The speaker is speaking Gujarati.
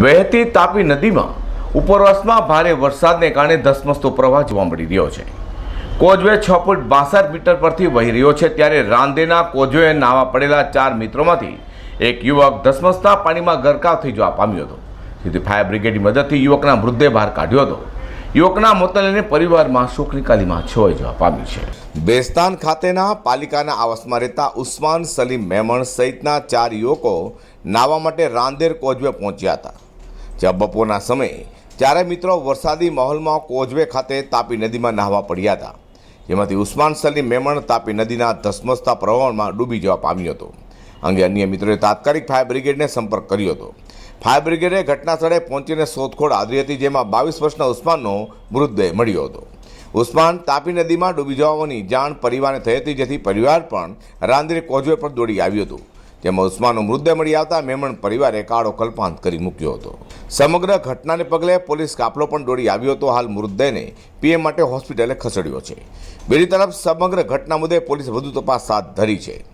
વહેતી તાપી નદીમાં ઉપરવાસમાં ભારે વરસાદને કારણે ધસમસતો પ્રવાહ જોવા મળી રહ્યો છે. કોઝવે છ ફૂટ બાસઠ મીટર પરથી વહી રહ્યો છે ત્યારે રાંદેના કોઝવે નાવા પડેલા ચાર મિત્રોમાંથી એક યુવક ધસમસતા પાણીમાં ગરકાવ થઈ જવા પામ્યો હતો. જેથી ફાયર બ્રિગેડની મદદથી યુવકના મૃતદેહ બહાર કાઢ્યો હતો. યુવકના મોતલને પરિવારમાં શોકની કાલીમાં છવાઈ જવા પામ્યું છે. બેસ્તાન ખાતેના પાલિકાના આવાસમાં રહેતા ઉસ્માન સલીમ મેમણ સહિતના ચાર યુવકો નાવા માટે રાંદેર કોઝવે પહોંચ્યા હતા. જ્યાં બપોરના સમયે ચારે મિત્રો વરસાદી માહોલમાં કોઝવે ખાતે તાપી નદીમાં નાહવા પડ્યા હતા. જેમાંથી ઉસ્માન સલીમ મેમણ તાપી નદીના ધસમસતા પ્રવાહમાં ડૂબી જવા પામ્યો હતો. અંગે અન્ય મિત્રોએ તાત્કાલિક ફાયર બ્રિગેડને સંપર્ક કર્યો હતો. ફાયર બ્રિગેડે ઘટના સ્થળે પહોંચીને શોધખોળ આદરી હતી, જેમાં બાવીસ વર્ષના ઉસ્માનનો મૃતદેહ મળ્યો હતો. ઉસ્માન તાપી નદીમાં ડૂબી જવાની જાણ પરિવારને થઈ હતી, જેથી પરિવાર પણ રાંદરે કોઝવે પર દોડી આવ્યું હતું. જેમાં ઉસ્માનનો મૃતદેહ મળી આવતા મેમણ પરિવારે કાળો કલ્પાંત કરી મૂક્યો હતો. સમગ્ર ઘટનાને પગલે પોલીસ કાફલો પણ દોડી આવ્યો હતો. હાલ મૃતદેહને પીએમ માટે હોસ્પિટલે ખસેડ્યો છે. બીજી તરફ, સમગ્ર ઘટના મુદ્દે પોલીસે વધુ તપાસ હાથ ધરી છે.